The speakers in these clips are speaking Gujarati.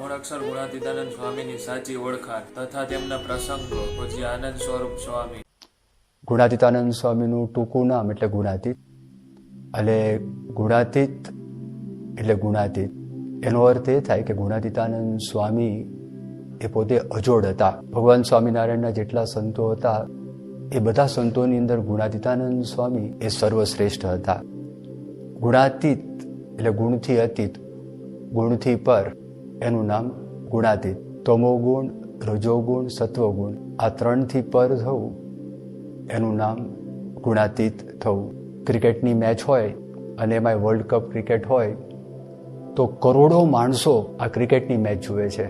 મૂળાક્ષર ગુણાતીતાનંદ સ્વામીની સાચી ઓળખાણ તથા તેમના પ્રસંગો પછી આનંદ સ્વરૂપ સ્વામી. ગુણાતીતાનંદ સ્વામીનું ટૂંકું નામ એટલે ગુણાતીત. એટલે ગુણાતીત એટલે ગુણાતીત. એનો અર્થ એ થાય કે ગુણાતીતાનંદ સ્વામી એ પોતે અજોડ હતા. ભગવાન સ્વામિનારાયણના જેટલા સંતો હતા, એ બધા સંતોની અંદર ગુણાતીતાનંદ સ્વામી એ સર્વશ્રેષ્ઠ હતા. ગુણાતીત એટલે ગુણથી અતીત, ગુણથી પર. એનું નામ ગુણાતીત. તમોગુણ રજોગુણ, સત્વગુણ, આ ત્રણથી પર થવું. એનું નામ ગુણાતીત થવું. ક્રિકેટની મેચ હોય અને એમાં વર્લ્ડ કપ ક્રિકેટ હોય, તો કરોડો માણસો આ ક્રિકેટની મેચ જુએ છે.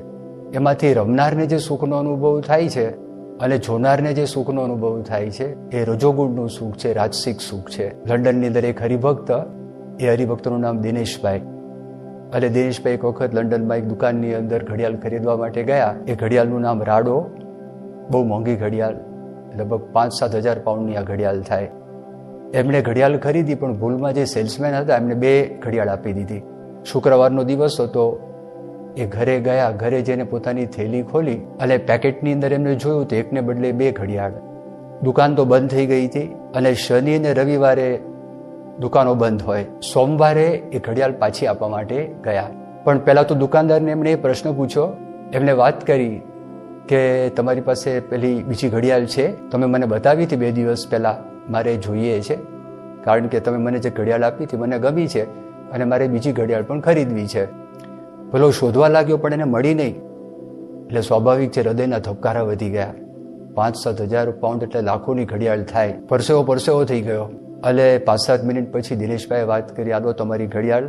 એમાંથી રમનારને જે સુખનો અનુભવ થાય છે અને જોનારને જે સુખનો અનુભવ થાય છે, એ રજોગુણનું સુખ છે, રાજસિક સુખ છે. લંડનની અંદર એક હરિભક્ત, એ હરિભક્તનું નામ દિનેશભાઈ. અને દિનેશભાઈ એક વખત લંડનમાં એક દુકાનની અંદર ઘડિયાળ ખરીદવા માટે ગયા. એ ઘડિયાળનું નામ રાડો. બહુ મોંઘી ઘડિયાળ. લગભગ પાંચ સાત હજાર પાઉન્ડની આ ઘડિયાળ થાય. એમણે ઘડિયાળ ખરીદી, પણ ભૂલમાં જે સેલ્સમેન હતા, એમણે બે ઘડિયાળ આપી દીધી. શુક્રવારનો દિવસ હતો. એ ઘરે ગયા. ઘરે જઈને પોતાની થેલી ખોલી અને પેકેટની અંદર એમને જોયું તો એકને બદલે બે ઘડિયાળ. દુકાન તો બંધ થઈ ગઈ હતી અને શનિ અને રવિવારે દુકાનો બંધ હોય. સોમવારે એ ઘડિયાળ પાછી આપવા માટે ગયા. પણ પહેલાં તો દુકાનદારને એમણે એ પ્રશ્ન પૂછ્યો. એમણે વાત કરી કે તમારી પાસે પેલી બીજી ઘડિયાળ છે. તમે મને બતાવી હતી બે દિવસ પહેલાં. મારે જોઈએ છે. કારણ કે તમે મને જે ઘડિયાળ આપી હતી મને ગમી છે. અને મારે બીજી ઘડિયાળ પણ ખરીદવી છે. પેલો શોધવા લાગ્યો પણ એને મળી નહીં. એટલે સ્વાભાવિક છે હૃદયના ધબકારા વધી ગયા. પાંચ સાત હજાર પાઉન્ડ એટલે લાખોની ઘડિયાળ થાય. પરસેવો પરસેવો થઈ ગયો. એટલે પાંચ સાત મિનિટ પછી દિનેશભાઈએ વાત કરી, આદો, તમારી ઘડિયાળ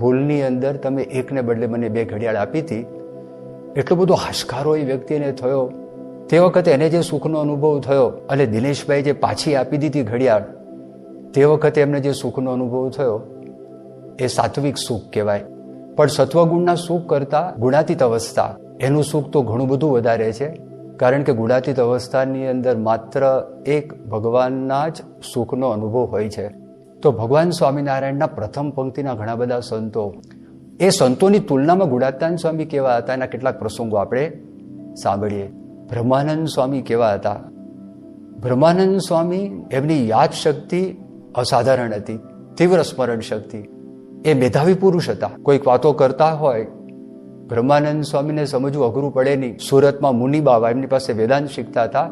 ભૂલની અંદર તમે એકને બદલે મને બે ઘડિયાળ આપી હતી. એટલો બધો હાશકારો એ વ્યક્તિને થયો. તે વખતે એને જે સુખનો અનુભવ થયો અને દિનેશભાઈ જે પાછી આપી દીધી ઘડિયાળ, તે વખતે એમને જે સુખનો અનુભવ થયો, એ સાત્વિક સુખ કહેવાય. પણ સત્વગુણના સુખ કરતા ગુણાતીત અવસ્થા, એનું સુખ તો ઘણું બધું વધારે છે. કારણ કે ગુણાતીત અવસ્થાની અંદર માત્ર એક ભગવાનના જ સુખનો અનુભવ હોય છે. તો ભગવાન સ્વામિનારાયણના પ્રથમ પંક્તિના ઘણા બધા સંતો, એ સંતોની તુલનામાં ગુણાતાન સ્વામી કેવા હતા એના કેટલાક પ્રસંગો આપણે સાંભળીએ. બ્રહ્માનંદ સ્વામી કેવા હતા? બ્રહ્માનંદ સ્વામી એમની યાદ શક્તિ અસાધારણ હતી, તીવ્ર સ્મરણ શક્તિ. એ મેધાવી પુરુષ હતા. કોઈક વાતો કરતા હોય બ્રહ્માનંદ સ્વામીને સમજવું અઘરું પડે નહીં. સુરતમાં મુનિ બાબા એમની પાસે વેદાંત શીખતા હતા.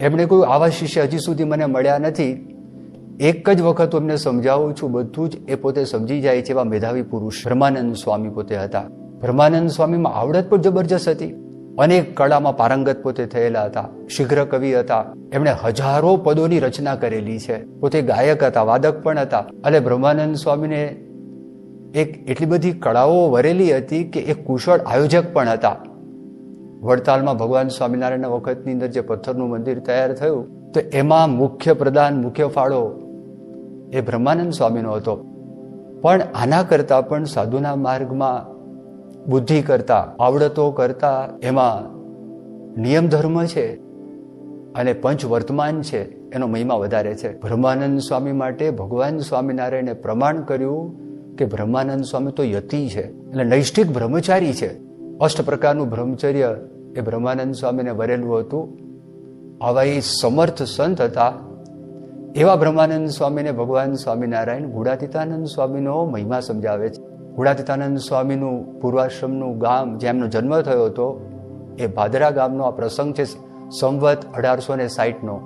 એમણે કોઈ આવા શિષ્ય હજી સુધી મને મળ્યા નથી. એક જ વખત એમને સમજાવું છું, બધું જ એ પોતે સમજી જાય છે એવા મેધાવી પુરુષ બ્રહ્માનંદ સ્વામી પોતે હતા. બ્રહ્માનંદ સ્વામીમાં આવડત પણ જબરજસ્ત હતી. અનેક કળામાં પારંગત પોતે થયેલા હતા. શીઘ્ર કવિ હતા. એમણે હજારો પદોની રચના કરેલી છે. પોતે ગાયક હતા, વાદક પણ હતા. અને બ્રહ્માનંદ સ્વામીને એક એટલી બધી કળાઓ વરેલી હતી કે એ કુશળ આયોજક પણ હતા. વડતાલમાં ભગવાન સ્વામિનારાયણના વખતની અંદર જે પથ્થરનું મંદિર તૈયાર થયું, તો એમાં મુખ્ય પ્રધાન, મુખ્ય ફાળો એ બ્રહ્માનંદ સ્વામીનો હતો. પણ આના કરતાં પણ સાધુના માર્ગમાં બુદ્ધિ કરતા, આવડતો કરતા એમાં નિયમ ધર્મ છે અને પંચ વર્તમાન છે, એનો મહિમા વધારે છે. બ્રહ્માનંદ સ્વામી માટે ભગવાન સ્વામિનારાયણે પ્રમાણ કર્યું કે બ્રહ્માનંદ સ્વામી તો યતિ છે, એટલે નૈષ્ઠિક બ્રહ્મચારી છે. અષ્ટ પ્રકારનું બ્રહ્મચર્ય એ બ્રહ્માનંદ સ્વામીને વરેલું હતું. આવા એ સમર્થ સંત હતા. એવા બ્રહ્માનંદ સ્વામીને ભગવાન સ્વામિનારાયણ ગુડાતીતાનંદ સ્વામીનો મહિમા સમજાવે છે. ગુડાતીતાનંદ સ્વામીનું પૂર્વાશ્રમનું ગામ જ્યાં એમનો જન્મ થયો હતો, એ ભાદરા ગામનો આ પ્રસંગ છે, સંવત અઢારસો ને સાહીઠનો.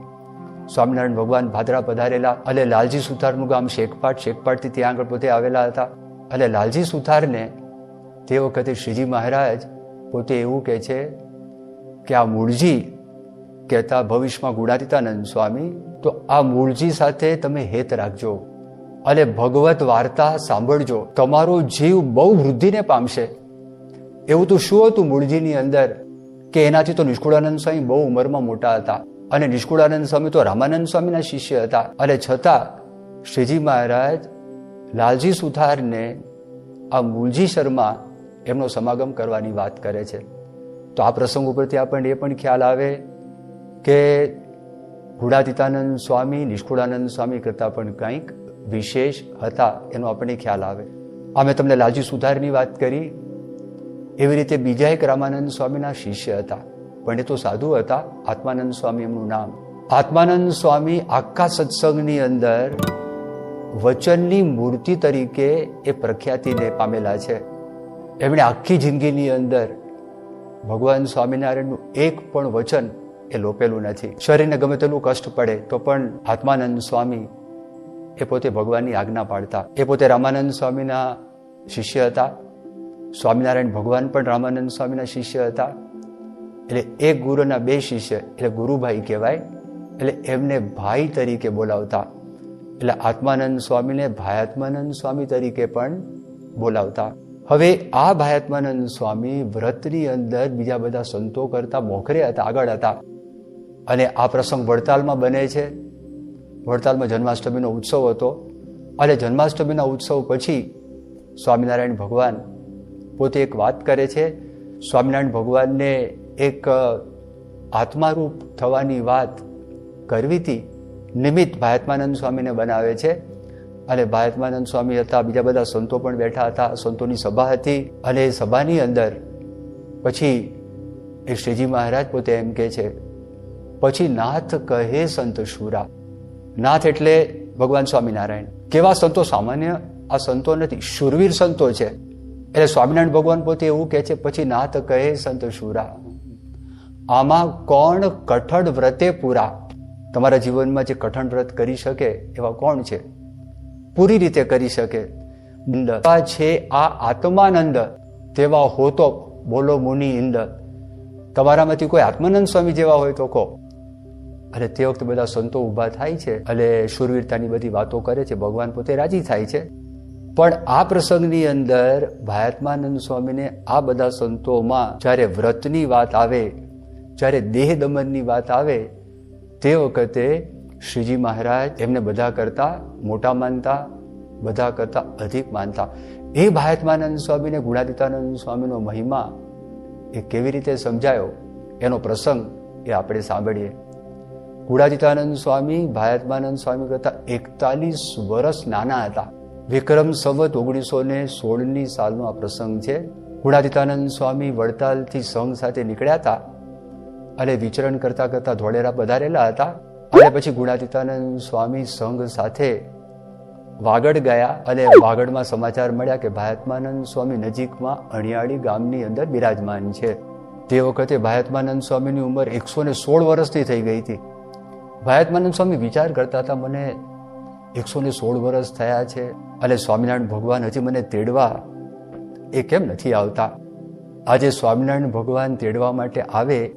સ્વામિનારાયણ ભગવાન ભાદરા પધારેલા. અને લાલજી સુથારનું ગામ શેખપાટ, શેખપાટથી ત્યાં આગળ પોતે આવેલા હતા. અને લાલજી સુથારને તે વખતે શ્રીજી મહારાજ પોતે એવું કહે છે કે આ મૂળજી કહેતા ભવિષ્યમાં ગુણાતીતાનંદ સ્વામી, તો આ મૂળજી સાથે તમે હેત રાખજો. અને ભગવત વાર્તા સાંભળજો. તમારો જીવ બહુ વૃદ્ધિને પામશે. એવું તો શું હતું મૂળજીની અંદર કે એનાથી તો નિષ્કુળાનંદ સ્વામી બહુ ઉંમરમાં મોટા હતા. અને નિષ્કુળાનંદ સ્વામી તો રામાનંદ સ્વામીના શિષ્ય હતા. અને છતાં શ્રીજી મહારાજ લાલજી સુથારને આ મૂળજી શર્મા એમનો સમાગમ કરવાની વાત કરે છે. તો આ પ્રસંગ ઉપરથી આપણને એ પણ ખ્યાલ આવે કે ગુડાતીતાનંદ સ્વામી, નિષ્કુળાનંદ સ્વામી કરતાં પણ કંઈક વિશેષ હતા એનો આપણને ખ્યાલ આવે. આ મેં તમને લાલજી સુથારની વાત કરી. એવી રીતે બીજા એક રામાનંદ સ્વામીના શિષ્ય હતા. પણ એ તો સાધુ હતા. આત્માનંદ સ્વામી એમનું નામ. આત્માનંદ સ્વામી આખા સત્સંગની અંદર વચનની મૂર્તિ તરીકે એ પ્રખ્યાતિને પામેલા છે. એમણે આખી જિંદગીની અંદર ભગવાન સ્વામિનારાયણનું એક પણ વચન એ લોપેલું નથી. શરીરને ગમે તેટલું કષ્ટ પડે તો પણ આત્માનંદ સ્વામી એ પોતે ભગવાનની આજ્ઞા પાડતા એ પોતે રામાનંદ સ્વામીના શિષ્ય હતા. સ્વામિનારાયણ ભગવાન પણ રામાનંદ સ્વામીના શિષ્ય હતા. એટલે એક ગુરુના બે શિષ્ય, એટલે ગુરુભાઈ કહેવાય, એટલે એમને ભાઈ તરીકે બોલાવતા. એટલે આત્માનંદ સ્વામીને ભાયાત્માનંદ સ્વામી તરીકે પણ બોલાવતા. હવે આ ભાયાત્માનંદ સ્વામી વ્રતની અંદર બીજા બધા સંતો કરતા મોખરે હતા, આગળ હતા. અને આ પ્રસંગ વડતાલમાં બને છે. વડતાલમાં જન્માષ્ટમીનો ઉત્સવ હતો. અને જન્માષ્ટમીના ઉત્સવ પછી સ્વામિનારાયણ ભગવાન પોતે એક વાત કરે છે. સ્વામિનારાયણ ભગવાનને એક આત્મારૂપ થવાની વાત કરવી હતી. નિમિત્ત ભાયત્માનંદ સ્વામીને બનાવે છે. અને ભાયત્માનંદ સ્વામી હતા, બીજા બધા સંતો પણ બેઠા હતા, સંતોની સભા હતી. અને એ સભાની અંદર પછી એ શ્રીજી મહારાજ પોતે એમ કહે છે, પછી નાથ કહે સંત શુરા. નાથ એટલે ભગવાન સ્વામિનારાયણ. કેવા સંતો? સામાન્ય આ સંતો નથી, શુરવીર સંતો છે. એટલે સ્વામિનારાયણ ભગવાન પોતે એવું કહે છે, પછી નાથ કહે સંત શુરા. આમાં કોણ કઠણ વ્રતે પૂરા? તમારા જીવનમાં જે કઠણ વ્રત કરી શકે એવા કોણ છે? પૂરી રીતે કરી શકે. છે આ આત્માનંદ. તેવા હો તો બોલો મુનિ ઇંદ તમારામાંથી કોઈ આત્માનંદ સ્વામી જેવા હોય તો કહો. અને તે વખતે બધા સંતો ઊભા થાય છે અને શુરવીરતાની બધી વાતો કરે છે. ભગવાન પોતે રાજી થાય છે. પણ આ પ્રસંગની અંદર ભાયાત્માનંદ સ્વામીને આ બધા સંતોમાં જ્યારે વ્રતની વાત આવે જ્યારે દેહ દમનની વાત આવે, તે વખતે શ્રીજી મહારાજ એમને બધા કરતા મોટા માનતા, બધા કરતા અધિક માનતા. એ ભારતમાનંદ સ્વામીને ગુણાદિતાનંદ સ્વામીનો મહિમા એ કેવી રીતે સમજાયો, એનો પ્રસંગ એ આપણે સાંભળીએ. ગુણાદિતાનંદ સ્વામી ભારતમાનંદ સ્વામી કરતા એકતાલીસ વર્ષ નાના હતા. વિક્રમ સંવત ઓગણીસો ને સોળની સાલનો આ પ્રસંગ છે. ગુણાદિતાનંદ સ્વામી વડતાલથી સંઘ સાથે નીકળ્યા હતા. અને વિચરણ કરતા કરતા ધોળેરા પધારેલા હતા. અને પછી ગુણાતીતાનંદ સ્વામી સંઘ સાથે વાગડ ગયા અને વાગડમાં સમાચાર મળ્યા કે ભાયાત્માનંદ સ્વામી નજીકમાં અણિયાળી ગામની અંદર બિરાજમાન છે. તે વખતે ભાયાત્માનંદ સ્વામીની ઉંમર એકસો ને સોળ વર્ષની થઈ ગઈ હતી. ભાયાત્માનંદ સ્વામી વિચાર કરતા હતા, મને એકસો ને સોળ વર્ષ થયા છે. અને સ્વામિનારાયણ ભગવાન હજી મને તેડવા એ કેમ નથી આવતા? આજે સ્વામિનારાયણ ભગવાન તેડવા માટે આવે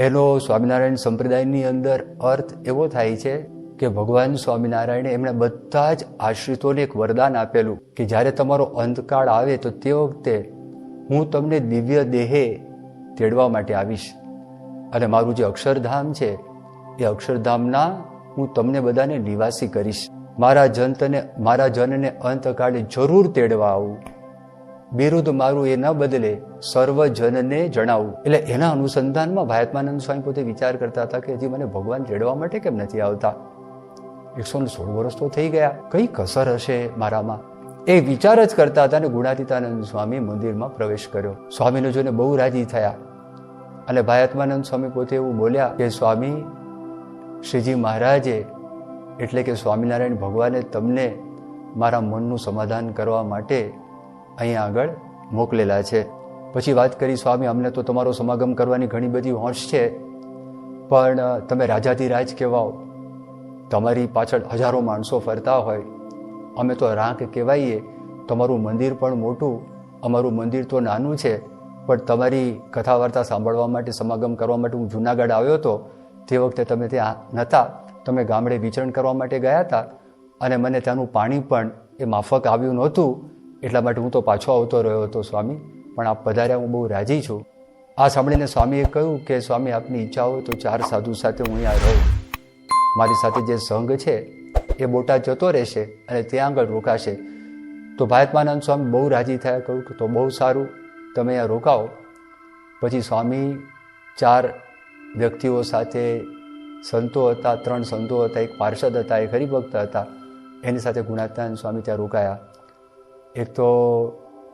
એનો સ્વામિનારાયણ સંપ્રદાયની અંદર અર્થ એવો થાય છે કે ભગવાન સ્વામિનારાયણે એમણે બધા જ આશ્રિતોને એક વરદાન આપેલું કે જ્યારે તમારો અંતકાળ આવે તો તે વખતે હું તમને દિવ્ય દેહે તેડવા માટે આવીશ. અને મારું જે અક્ષરધામ છે, એ અક્ષરધામના હું તમને બધાને નિવાસી કરીશ. મારા જનતને, મારા જનને અંતકાળે જરૂર તેડવા આવું. બિરુદ મારું એ ન બદલે સર્વજનને જણાવું. એટલે એના અનુસંધાનમાં ભારતમાનંદ સ્વામી પોતે વિચાર કરતા હતા કે હજી મને ભગવાન રેડવા માટે કેમ નથી આવતા? એકસો ને સોળ વર્ષ તો થઈ ગયા. કઈ કસર હશે મારામાં? એ વિચાર જ કરતા હતા અને ગુણાતીતાનંદ સ્વામી મંદિરમાં પ્રવેશ કર્યો. સ્વામીને જોઈને બહુ રાજી થયા. અને ભાયાત્માનંદ સ્વામી પોતે એવું બોલ્યા કે, સ્વામી, શ્રીજી મહારાજે, એટલે કે સ્વામિનારાયણ ભગવાને તમને મારા મનનું સમાધાન કરવા માટે અહીંયા આગળ મોકલેલા છે. પછી વાત કરી, સ્વામી, અમને તો તમારો સમાગમ કરવાની ઘણી બધી હોશ છે, પણ તમે રાજાધિરાજ કહેવાઓ. તમારી પાછળ હજારો માણસો ફરતા હોય. અમે તો રાંક કહેવાઈએ. તમારું મંદિર પણ મોટું. અમારું મંદિર તો નાનું છે, પણ તમારી કથા વાર્તા સાંભળવા માટે, સમાગમ કરવા માટે હું જુનાગઢ આવ્યો હતો. તે વખતે તમે ત્યાં નહોતા તમે ગામડે વિચરણ કરવા માટે ગયા હતા. અને મને ત્યાંનું પાણી પણ એ માફક આવ્યું નહોતું. એટલા માટે હું તો પાછો આવતો રહ્યો હતો, સ્વામી. પણ આપ પધાર્યા હું બહુ રાજી છું. આ સાંભળીને સ્વામીએ કહ્યું કે, સ્વામી, આપની ઈચ્છા હોય તો ચાર સાધુ સાથે હું અહીંયા રહું. મારી સાથે જે સંઘ છે, એ બોટાદ જતો રહેશે અને ત્યાં આગળ રોકાશે. તો ભાયત્માનંદ સ્વામી બહુ રાજી થયા, કહ્યું કે, તો બહુ સારું. તમે અહીંયા રોકાઓ. પછી સ્વામી ચાર વ્યક્તિઓ સાથે સંતો હતા, ત્રણ સંતો હતા, એક પાર્ષદ હતા, એક હરિભક્ત હતા. એની સાથે ગુણાત્માનંદ સ્વામી ત્યાં રોકાયા. એક તો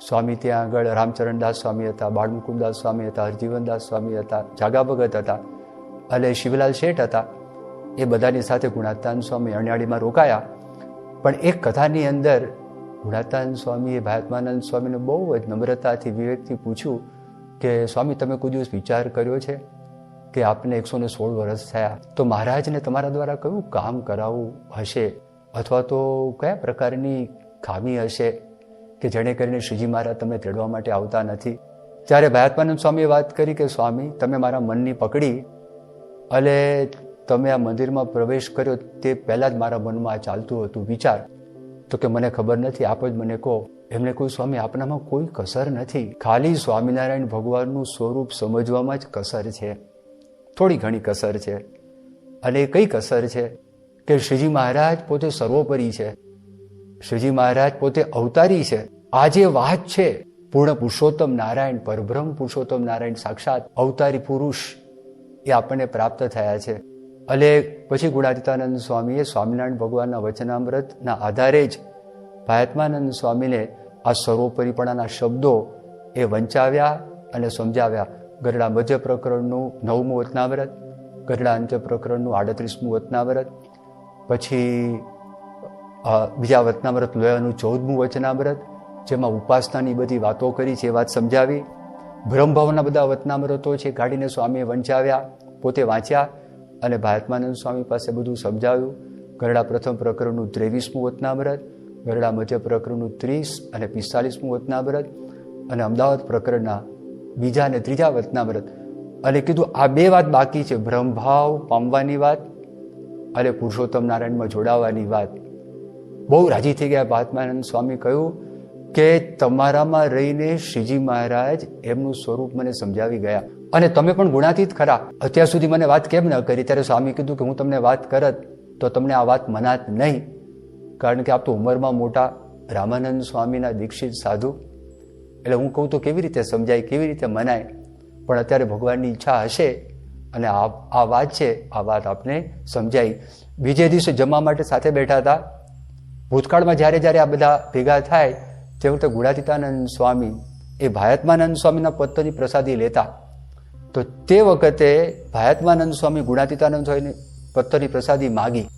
સ્વામી ત્યાં આગળ, રામચરણદાસ સ્વામી હતા બાળમુકુદાસ સ્વામી હતા, હરજીવનદાસ સ્વામી હતા, જાગા ભગત હતા અને શિવલાલ શેઠ હતા, એ બધાની સાથે ગુણાતાન સ્વામી અણિયાળીમાં રોકાયા. પણ એક કથાની અંદર ગુણાતાન સ્વામીએ ભાત્માનંદ સ્વામીને બહુ જ નમ્રતાથી, વિવેકથી પૂછ્યું કે, સ્વામી, તમે કોઈ દિવસ વિચાર કર્યો છે કે આપને એકસો ને સોળ વર્ષ થયા? તો મહારાજને તમારા દ્વારા કયું કામ કરાવવું હશે? અથવા તો કયા પ્રકારની ખામી હશે? કે જેણે કરીને શ્રીજી મહારાજ તમને તેડવા માટે આવતા નથી. ત્યારે ભયાત્માનંદ સ્વામીએ વાત કરી કે, સ્વામી, તમે મારા મનની પકડી. અને તમે આ મંદિરમાં પ્રવેશ કર્યો, તે પહેલાં જ મારા મનમાં આ ચાલતું હતું. વિચાર. તો કે, મને ખબર નથી, આપ જ મને કહો. એમને કોઈ સ્વામી આપનામાં કોઈ કસર નથી. ખાલી સ્વામિનારાયણ ભગવાનનું સ્વરૂપ સમજવામાં જ કસર છે. થોડી ઘણી કસર છે. અને એ કઈ કસર છે? કે શ્રીજી મહારાજ પોતે સર્વોપરી છે. શ્રીજી મહારાજ પોતે અવતારી છે. આ જે વાત છે. પૂર્ણ પુરુષોત્તમ નારાયણ, પરબ્રહ્મ પુરુષોત્તમ નારાયણ સાક્ષાત અવતારી પુરુષ એ આપણને પ્રાપ્ત થયા છે. અને પછી ગુણાતીતાનંદ સ્વામીએ સ્વામિનારાયણ ભગવાનના વચનામૃતના આધારે જ ભાયત્માનંદ સ્વામીને આ સર્વોપરીપણાના શબ્દો એ વંચાવ્યા અને સમજાવ્યા. ગરડા મધ્ય પ્રકરણનું નવમું વતનાવ્રત, ગરડા અંત્ય પ્રકરણનું આડત્રીસમું વતનાવ્રત, પછી બીજા વચનામૃત લોયાનું ચૌદમું વચનામૃત જેમાં ઉપાસનાની બધી વાતો કરી છે, એ વાત સમજાવી. બ્રહ્મભાવના બધા વચનામૃતો છે, કાઢીને સ્વામીએ વંચાવ્યા, પોતે વાંચ્યા અને ભારતમાનંદ સ્વામી પાસે બધું સમજાવ્યું. ગરડા પ્રથમ પ્રકરણનું ત્રેવીસમું વચનામૃત ગરડા મધ્ય પ્રકરણનું ત્રીસ અને પિસ્તાલીસમું વચનામૃત અને અમદાવાદ પ્રકરણના બીજા અને ત્રીજા વચનામૃત અને કીધું, આ બે વાત બાકી છે બ્રહ્મભાવ પામવાની વાત અને પુરુષોત્તમ નારાયણમાં જોડાવાની વાત. બહુ રાજી થઈ ગયા મહાત્માનંદ સ્વામી કહ્યું કે તમારામાં રહીને શ્રીજી મહારાજ એમનું સ્વરૂપ મને સમજાવી ગયા. અને તમે પણ ગુણાતીત ખરા. અત્યાર સુધી મને વાત કેમ ન કરી? ત્યારે સ્વામી કીધું કે હું તમને વાત કરત તો તમને આ વાત મનાત નહીં. કારણ કે આપ તો ઉંમરમાં મોટા રામાનંદ સ્વામીના દીક્ષિત સાધુ. એટલે હું કહું તો કેવી રીતે સમજાય, કેવી રીતે મનાય? પણ અત્યારે ભગવાનની ઈચ્છા હશે અને આ આ વાત છે, આ વાત આપને સમજાઈ બીજે દિવસે જમવા માટે સાથે બેઠા હતા. ભૂતકાળમાં જ્યારે જ્યારે આ બધા ભેગા થાય તે વખતે ગુણાતીતાનંદ સ્વામી એ ભાયત્માનંદ સ્વામીના પત્રની પ્રસાદી લેતા. તો તે વખતે ભાયત્માનંદ સ્વામી ગુણાતીતાનંદ સ્વામીની પત્તરની પ્રસાદી માગી.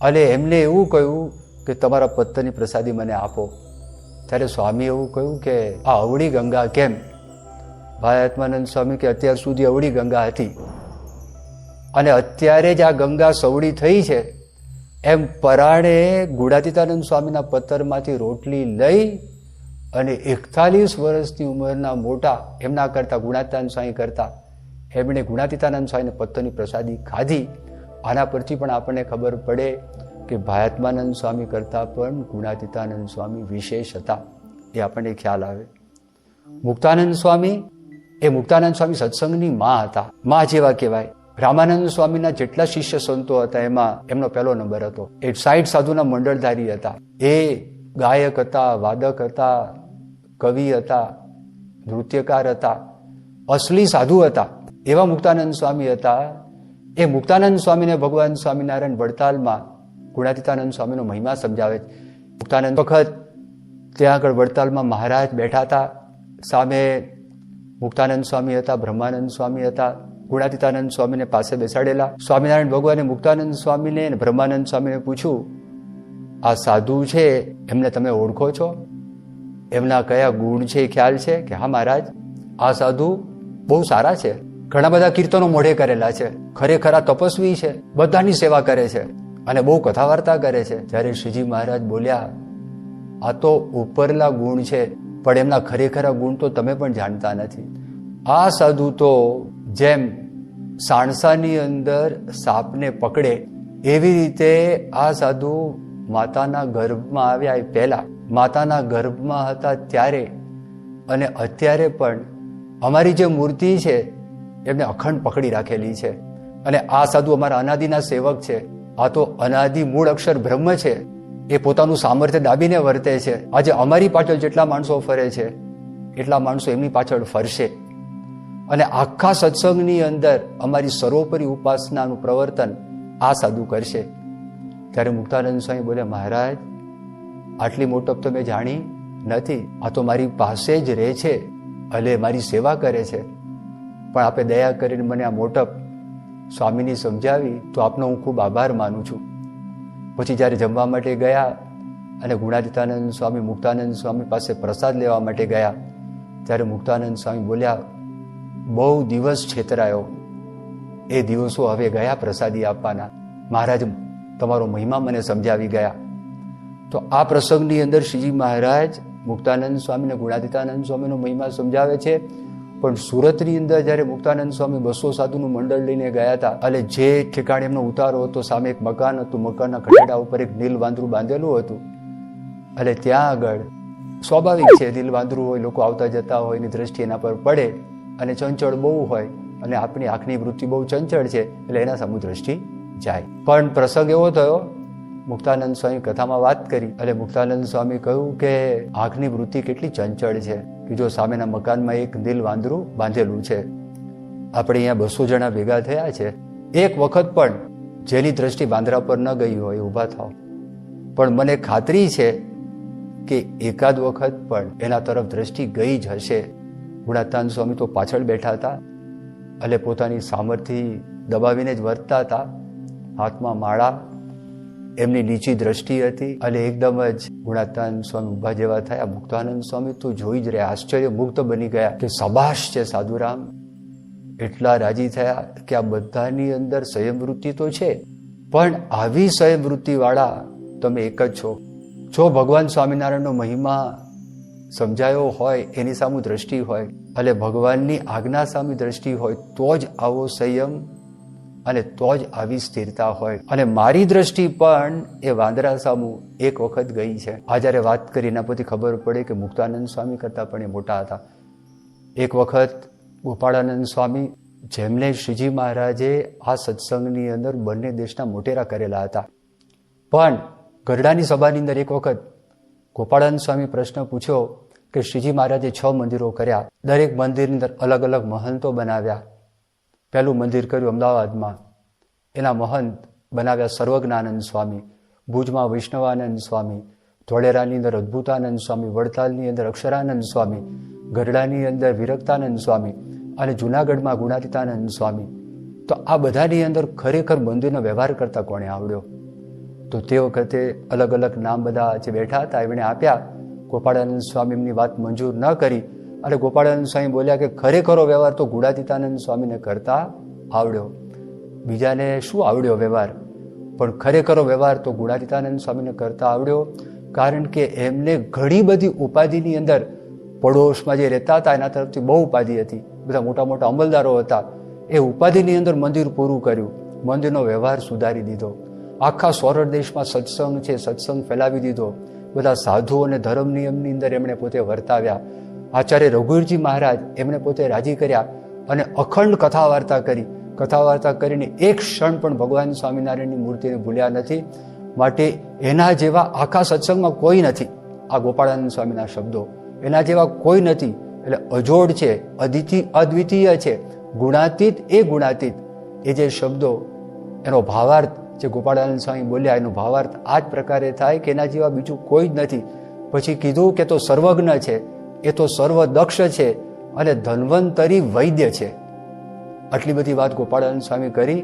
અને એમને એવું કહ્યું કે તમારા પત્તની પ્રસાદી મને આપો. ત્યારે સ્વામી એવું કહ્યું કે આ અવળી ગંગા કેમ? ભાયાત્માનંદ સ્વામી કે અત્યાર સુધી અવળી ગંગા હતી. અને અત્યારે જ આ ગંગા સવળી થઈ છે. એમ પરાણે ગુડાતીતાનંદ સ્વામીના પથ્થરમાંથી રોટલી લઈ અને એકતાલીસ વર્ષની ઉંમરના મોટા એમના કરતા ગુણાતીતાનંદ સ્વામી કરતા એમણે ગુણાતીતાનંદ સ્વામીને પથ્થરની પ્રસાદી ખાધી. આના પરથી પણ આપણને ખબર પડે કે ભાયાત્માનંદ સ્વામી કરતાં પણ ગુણાતીતાનંદ સ્વામી વિશેષ હતા. એ આપણને ખ્યાલ આવે. મુક્તાનંદ સ્વામી એ મુક્તાનંદ સ્વામી સત્સંગની માં હતા. માં જેવા કહેવાય. રામાનંદ સ્વામીના જેટલા શિષ્ય સંતો હતા, એમાં એમનો પહેલો નંબર હતો. એ સાઈઠ સાધુના મંડળધારી હતા. એ ગાયક હતા, વાદક હતા, કવિ હતા, નૃત્યકાર હતા, અસલી સાધુ હતા. એવા મુક્તાનંદ સ્વામી હતા. એ મુક્તાનંદ સ્વામીને ભગવાન સ્વામિનારાયણ વડતાલમાં ગુણાતીતાનંદ સ્વામીનો મહિમા સમજાવે મુક્તાનંદ વખત ત્યાં આગળ વડતાલમાં મહારાજ બેઠા હતા. સામે મુક્તાનંદ સ્વામી હતા, બ્રહ્માનંદ સ્વામી હતા. ગુણાતીતાનંદ સ્વામીને પાસે બેસાડેલા. સ્વામિનારાયણ ભગવાને મુક્તાનંદ સ્વામીને બ્રહ્માનંદ સ્વામીને પૂછ્યું, આ સાધુ છે? એમને તમે ઓળખો છો? એમના કયા ગુણ છે એ ખ્યાલ છે? કે, હા, મહારાજ, આ સાધુ બહુ સારા છે. ઘણા બધા કીર્તનો મોઢે કરેલા છે. ખરેખર આ તપસ્વી છે. બધાની સેવા કરે છે અને બહુ કથા વાર્તા કરે છે. જ્યારે શ્રીજી મહારાજ બોલ્યા, આ તો ઉપરલા ગુણ છે, પણ એમના ખરેખરા ગુણ તો તમે પણ જાણતા નથી. આ સાધુ તો જેમ સાણસાની અંદર સાપને પકડે, એવી રીતે આ સાધુ માતાના ગર્ભમાં આવ્યા એ પહેલા. માતાના ગર્ભમાં હતા ત્યારે અને અત્યારે પણ અમારી જે મૂર્તિ છે, એમને અખંડ પકડી રાખેલી છે. અને આ સાધુ અમારા અનાદિના સેવક છે. આ તો અનાદિ મૂળ અક્ષર બ્રહ્મ છે. એ પોતાનું સામર્થ્ય દાબીને વર્તે છે. આજે અમારી પાછળ જેટલા માણસો ફરે છે, એટલા માણસો એમની પાછળ ફરશે. અને આખા સત્સંગની અંદર અમારી સર્વોપરી ઉપાસનાનું પ્રવર્તન આ સાધુ કરશે. ત્યારે મુક્તાનંદ સ્વામી બોલે, મહારાજ, આટલી મોટપ તો મેં જાણી નથી. આ તો મારી પાસે જ રહે છે. એટલે મારી સેવા કરે છે. પણ આપે દયા કરીને મને આ મોટપ સ્વામીની સમજાવી, તો આપનો હું ખૂબ આભાર માનું છું. પછી જ્યારે જમવા માટે ગયા અને ગુણાતીતાનંદ સ્વામી, મુક્તાનંદ સ્વામી પાસે પ્રસાદ લેવા માટે ગયા, ત્યારે મુક્તાનંદ સ્વામી બોલ્યા બહુ દિવસ છેતરાયો. એ દિવસો હવે ગયા પ્રસાદી આપવાના. મહારાજ, તમારો મહિમા મને સમજાવી ગયા. તો આ પ્રસંગની અંદર શ્રીજી મહારાજ મુક્તાનંદ સ્વામી અને ગુણાદિતાનંદ સ્વામીનો મહિમા સમજાવે છે. પણ સુરતની અંદર જ્યારે મુક્તાનંદ સ્વામી બસો સાધુનું મંડળ લઈને ગયા હતા, અને જે ઠેકાણે એમનો ઉતારો હતો, સામે એક મકાન હતું, મકાનના ખટેડા ઉપર એક નીલ વાંદરું બાંધેલું હતું. અને ત્યાં આગળ સ્વાભાવિક છે દિલ વાંદરું હોય, લોકો આવતા જતા હોય, એની દ્રષ્ટિ એના પર પડે. અને ચંચળ બહુ હોય અને આપણી આંખની વૃત્તિ બહુ ચંચળ છે, એટલે એના સમૂહ દ્રષ્ટિ જાય. પણ પ્રસંગ એવો થયો, મુક્તાનંદ સ્વામી કથામાં વાત કરી એટલે મુક્તાનંદ સ્વામી કહ્યું કે આંખની વૃત્તિ કેટલી ચંચળ છે, કે જો સામેના મકાનમાં એક દિલ વાંદરું બાંધેલું છે. આપણે અહીંયા બસો જણા ભેગા થયા છે. એક વખત પણ જેની દ્રષ્ટિ વાંદરા પર ન ગઈ હોય ઊભા થાવ પણ મને ખાતરી છે કે એકાદ વખત પણ એના તરફ દ્રષ્ટિ ગઈ જ હશે. ગુણાતાન સ્વામી તો પાછળ બેઠા હતા. એટલે પોતાની સામર્થ્ય દબાવીને જ વર્તતા હતા. હાથમાં માળા, એમની નીચી દ્રષ્ટિ હતી. અને એકદમ જ ગુણાતાન સ્વામી ઊભા જેવા થયા. મુક્તાનંદ સ્વામી તો જોઈ જ રહ્યા આશ્ચર્ય મુક્ત બની ગયા કે સબાશ છે સાધુરામ. એટલા રાજી થયા કે આ બધાની અંદર સંયમવૃત્તિ તો છે, પણ આવી સંયમવૃત્તિ વાળા તમે એક જ છો. જો ભગવાન સ્વામિનારાયણનો મહિમા સમજાયો હોય, એની સામે દ્રષ્ટિ હોય અને ભગવાનની આજ્ઞા સામે દ્રષ્ટિ હોય, તો જ આવો સંયમ અને તો જ આવી સ્થિરતા હોય. અને મારી દ્રષ્ટિ પણ એ વાંદરા સામુ એક વખત ગઈ છે. આ જ્યારે વાત કરી, એના પરથી ખબર પડે કે મુક્તાનંદ સ્વામી કરતાં પણ એ મોટા હતા. એક વખત ગોપાળાનંદ સ્વામી, જેમને શ્રીજી મહારાજે આ સત્સંગની અંદર બંને દેશના મોટેરા કરેલા હતા. પણ ગરડાની સભાની અંદર એક વખત ગોપાળાનંદ સ્વામી પ્રશ્ન પૂછ્યો કે શ્રીજી મહારાજે છ મંદિરો કર્યા. દરેક મંદિરની અંદર અલગ અલગ મહંતો બનાવ્યા. પહેલું મંદિર કર્યું અમદાવાદમાં. એના મહંત બનાવ્યા સર્વજ્ઞાનંદ સ્વામી, ભુજમાં વૈષ્ણવાનંદ સ્વામી, ધોળેરાની અંદર અદ્ભુતાનંદ સ્વામી, વડતાલની અંદર અક્ષરાનંદ સ્વામી, ગઢડાની અંદર વિરક્તાનંદ સ્વામી અને જુનાગઢમાં ગુણાતીતાનંદ સ્વામી. તો આ બધાની અંદર ખરેખર મંદિરનો વ્યવહાર કરતા કોણે આવડ્યો? તો તે વખતે અલગ અલગ નામ બધા જે બેઠા હતા, એમણે આપ્યા. ગોપાળાનંદ સ્વામી એમની વાત મંજૂર ન કરી અને ગોપાળાનંદ સ્વામી બોલ્યા કે ખરેખરો વ્યવહાર તો ગુણાતીતાનંદ સ્વામીને કરતા આવડ્યો. બીજાને શું આવડ્યો વ્યવહાર? પણ ખરેખરો વ્યવહાર તો ગુણાતીતાનંદ સ્વામીને કરતા આવડ્યો કારણ કે એમને ઘણી બધી ઉપાધિની અંદર પડોશમાં જે રહેતા હતા, એના તરફથી બહુ ઉપાધિ હતી. બધા મોટા મોટા અમલદારો હતા. એ ઉપાધિની અંદર મંદિર પૂરું કર્યું. મંદિરનો વ્યવહાર સુધારી દીધો. આખા સોરઠ દેશમાં સત્સંગ છે, સત્સંગ ફેલાવી દીધો. બધા સાધુ અને ધર્મ નિયમની અંદર એમણે પોતે વર્તાવ્યા. આચાર્ય રઘુવીરજી મહારાજ એમણે પોતે રાજી કર્યા અને અખંડ કથા વાર્તા કરી. કથા વાર્તા કરીને એક ક્ષણ પણ ભગવાન સ્વામિનારાયણની મૂર્તિને ભૂલ્યા નથી. માટે એના જેવા આખા સત્સંગમાં કોઈ નથી. આ ગોપાળાનંદ સ્વામીના શબ્દો. એના જેવા કોઈ નથી. એટલે અજોડ છે, અદિતિ, અદ્વિતીય છે. ગુણાતીત એ ગુણાતીત. એ જે શબ્દો, એનો ભાવાર્થ જે ગોપાળાનંદ સ્વામી બોલ્યા, એનો ભાવાર્થ આ જ પ્રકારે થાય કે એના જેવા બીજું કોઈ જ નથી. પછી કીધું કે તો સર્વજ્ઞ છે, એ તો સર્વદક્ષ છે અને ધન્વંતરી વૈદ્ય છે. આટલી બધી વાત ગોપાળાનંદ સ્વામી કરી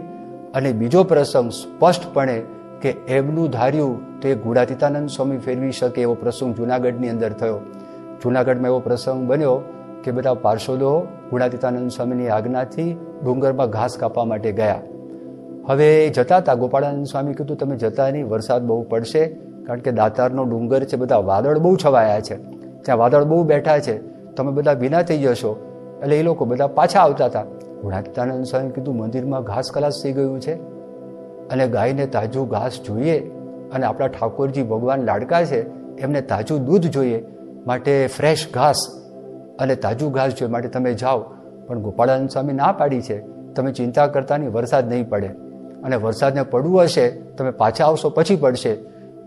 અને બીજો પ્રસંગ સ્પષ્ટપણે કે એમનું ધાર્યું તો એ ગુણાતીતાનંદ સ્વામી ફેરવી શકે એવો પ્રસંગ જુનાગઢની અંદર થયો. જુનાગઢમાં એવો પ્રસંગ બન્યો કે બધા પાર્ષદો ગુણાતીતાનંદ સ્વામીની આજ્ઞાથી ડુંગરમાં ઘાસ કાપવા માટે ગયા. હવે જતા હતા ગોપાળાનંદ સ્વામી કીધું, તમે જતા નહીં, વરસાદ બહુ પડશે. કારણ કે દાતારનો ડુંગર છે, બધા વાદળ બહુ છવાયા છે. ત્યાં વાદળ બહુ બેઠા છે, તમે બધા ભીના થઈ જશો. એટલે એ લોકો બધા પાછા આવતા હતા ગુણાતીતાનંદ સ્વામી કીધું, મંદિરમાં ઘાસ કલાસ થઈ ગયું છે. અને ગાયને તાજું ઘાસ જોઈએ. અને આપણા ઠાકોરજી ભગવાન લાડકા છે, એમને તાજું દૂધ જોઈએ. માટે ફ્રેશ ઘાસ અને તાજું ઘાસ જોઈએ. માટે તમે જાઓ. પણ ગોપાળાનંદ સ્વામી ના પાડી છે. તમે ચિંતા કરતા નહીં, વરસાદ નહીં પડે. અને વરસાદને પડવું હશે, તમે પાછા આવશો પછી પડશે.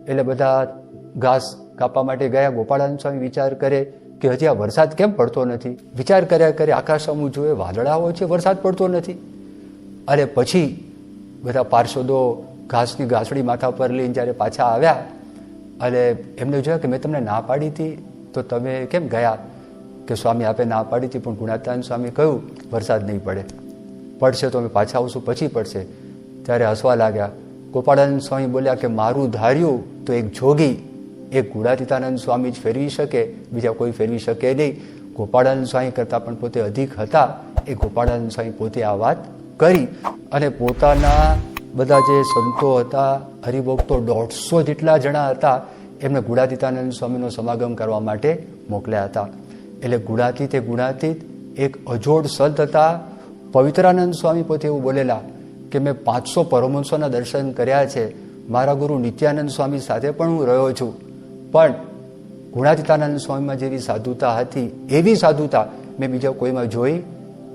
એટલે બધા ઘાસ કાપવા માટે ગયા, ગોપાળાનંદ સ્વામી વિચાર કરે કે હજી આ વરસાદ કેમ પડતો નથી? વિચાર કર્યા કરે, આકાશમાં જોવે વાદળાઓ છે, વરસાદ પડતો નથી. અને પછી બધા પાર્ષદો ઘાસની ઘાસડી માથા પર લઈને જ્યારે પાછા આવ્યા, અને એમને જોયા કે મેં તમને ના પાડી હતી, તો તમે કેમ ગયા? કે સ્વામી આપે ના પાડી હતી, પણ ગુણાતાન સ્વામી કહ્યું, વરસાદ નહીં પડે. પડશે તો અમે પાછા આવશું, પછી પડશે. ત્યારે હસવા લાગ્યા. ગોપાળાનંદ સ્વામી બોલ્યા કે, મારું ધાર્યું તો એક જોગી, એક ગુણાતીતાનંદ સ્વામી જ ફેરવી શકે, બીજા કોઈ ફેરવી શકે નહીં. ગોપાળાનંદ સ્વામી કરતાં પણ પોતે અધિક હતા. એ ગોપાળાનંદ સ્વામી પોતે આ વાત કરી અને પોતાના બધા જે સંતો હતા, હરિભક્તો દોઢસો જેટલા જણા હતા, એમને ગુણાતીતાનંદ સ્વામીનો સમાગમ કરવા માટે મોકલ્યા હતા. એટલે ગુણાતીત એ ગુણાતીત, એક અજોડ સંત હતા. પવિત્રાનંદ સ્વામી પોતે એવું બોલેલા કે મેં પાંચસો પરમહંસોના દર્શન કર્યા છે. મારા ગુરુ નિત્યાનંદ સ્વામી સાથે પણ હું રહ્યો છું. પણ ગુણાતીતાનંદ સ્વામીમાં જેવી સાધુતા હતી, એવી સાધુતા મેં બીજા કોઈમાં જોઈ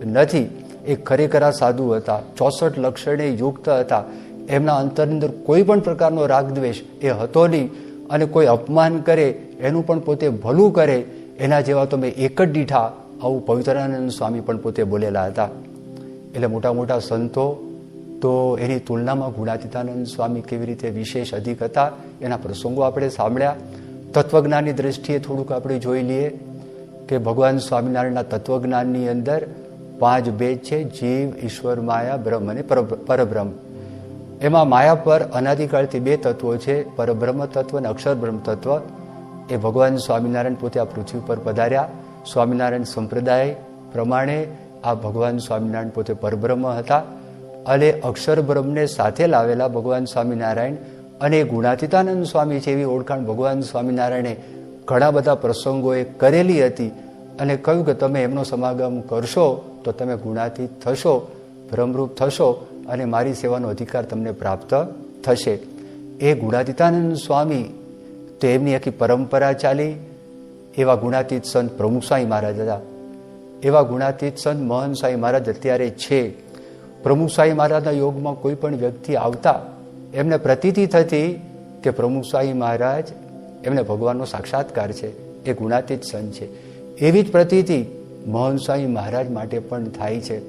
નથી. એ ખરેખર સાધુ હતા. ચોસઠ લક્ષણે યુક્ત હતા. એમના અંતરની અંદર કોઈ પણ પ્રકારનો રાગદ્વેષ એ હતો નહીં. અને કોઈ અપમાન કરે, એનું પણ પોતે ભલું કરે, એના જેવા તો મેં એક જ દીઠા આવું પવિત્રાનંદ સ્વામી પણ પોતે બોલેલા હતા. એટલે મોટા મોટા સંતો તો એની તુલનામાં ગુણાતીતાનંદ સ્વામી કેવી રીતે વિશેષ અધિક હતા એના પ્રસંગો આપણે સાંભળ્યા. તત્વજ્ઞાનની દ્રષ્ટિએ થોડુંક આપણે જોઈ લઈએ કે ભગવાન સ્વામિનારાયણના તત્વજ્ઞાનની અંદર પાંચ ભેદ છે, જીવ, ઈશ્વર, માયા, બ્રહ્મ અને પરબ્રહ્મ. એમાં માયા પર અનાદિકાળથી બે તત્વો છે, પરબ્રહ્મ તત્વ અને અક્ષર બ્રહ્મ તત્વ. એ ભગવાન સ્વામિનારાયણ પોતે આ પૃથ્વી પર પધાર્યા. સ્વામિનારાયણ સંપ્રદાય પ્રમાણે આ ભગવાન સ્વામિનારાયણ પોતે પરબ્રહ્મ હતા. અને અક્ષર બ્રહ્મને સાથે લાવેલા ભગવાન સ્વામિનારાયણ અને ગુણાતીતાનંદ સ્વામી છે એવી ઓળખાણ ભગવાન સ્વામિનારાયણે ઘણા બધા પ્રસંગોએ કરેલી હતી અને કહ્યું કે તમે એમનો સમાગમ કરશો તો તમે ગુણાતીત થશો, ભ્રમરૂપ થશો અને મારી સેવાનો અધિકાર તમને પ્રાપ્ત થશે. એ ગુણાતીતાનંદ સ્વામી તો એમની આખી પરંપરા ચાલી. એવા ગુણાતીત સંત પ્રમુખ સ્વામી મહારાજ હતા. એવા ગુણાતીત સંત મોહન સ્વામી મહારાજ અત્યારે છે. પ્રમુખ સ્વામી મહારાજના યોગમાં કોઈ પણ વ્યક્તિ આવતા, એમને પ્રતીતિ થતી કે પ્રમુસાઈ મહારાજ એમને ભગવાનનો સાક્ષાત્કાર છે, એ ગુણાતીત સંત છે. એવી જ પ્રતીતિ મોહનસાઈ મહારાજ માટે પણ થાય છે.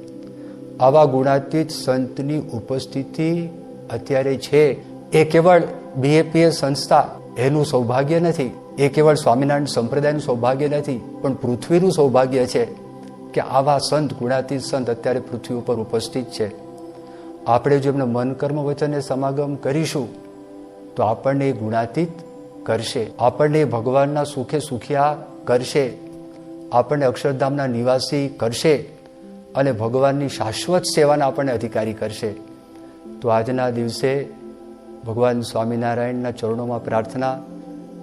આવા ગુણાતીત સંતની ઉપસ્થિતિ અત્યારે છે. એ કેવળ બીએપીએ સંસ્થા એનું સૌભાગ્ય નથી. એ કેવળ સ્વામિનારાયણ સંપ્રદાયનું સૌભાગ્ય નથી, પણ પૃથ્વીનું સૌભાગ્ય છે. કે આવા સંત, ગુણાતીત સંત અત્યારે પૃથ્વી ઉપર ઉપસ્થિત છે. આપણે જો એમને મન, કર્મ, વચને સમાગમ કરીશું, તો આપણને એ ગુણાતીત કરશે. આપણને ભગવાનના સુખે સુખિયા કરશે. આપણને અક્ષરધામના નિવાસી કરશે અને ભગવાનની શાશ્વત સેવાના આપણને અધિકારી કરશે. તો આજના દિવસે ભગવાન સ્વામિનારાયણના ચરણોમાં પ્રાર્થના,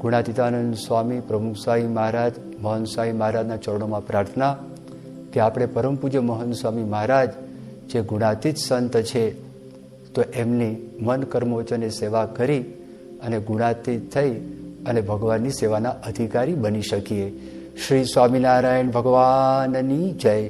ગુણાતીતાનંદ સ્વામી, પ્રમુખ સ્વામી મહારાજ મોહન સ્વામી મહારાજના ચરણોમાં પ્રાર્થના કે આપણે પરમ પૂજ્ય મોહન સ્વામી મહારાજ જે ગુણાતીત સંત છે, તો એમની મન કર્મોચને સેવા કરી અને ગુણાતીત થઈ અને ભગવાનની સેવાના અધિકારી બની શકીએ. શ્રી સ્વામિનારાયણ ભગવાનની જય.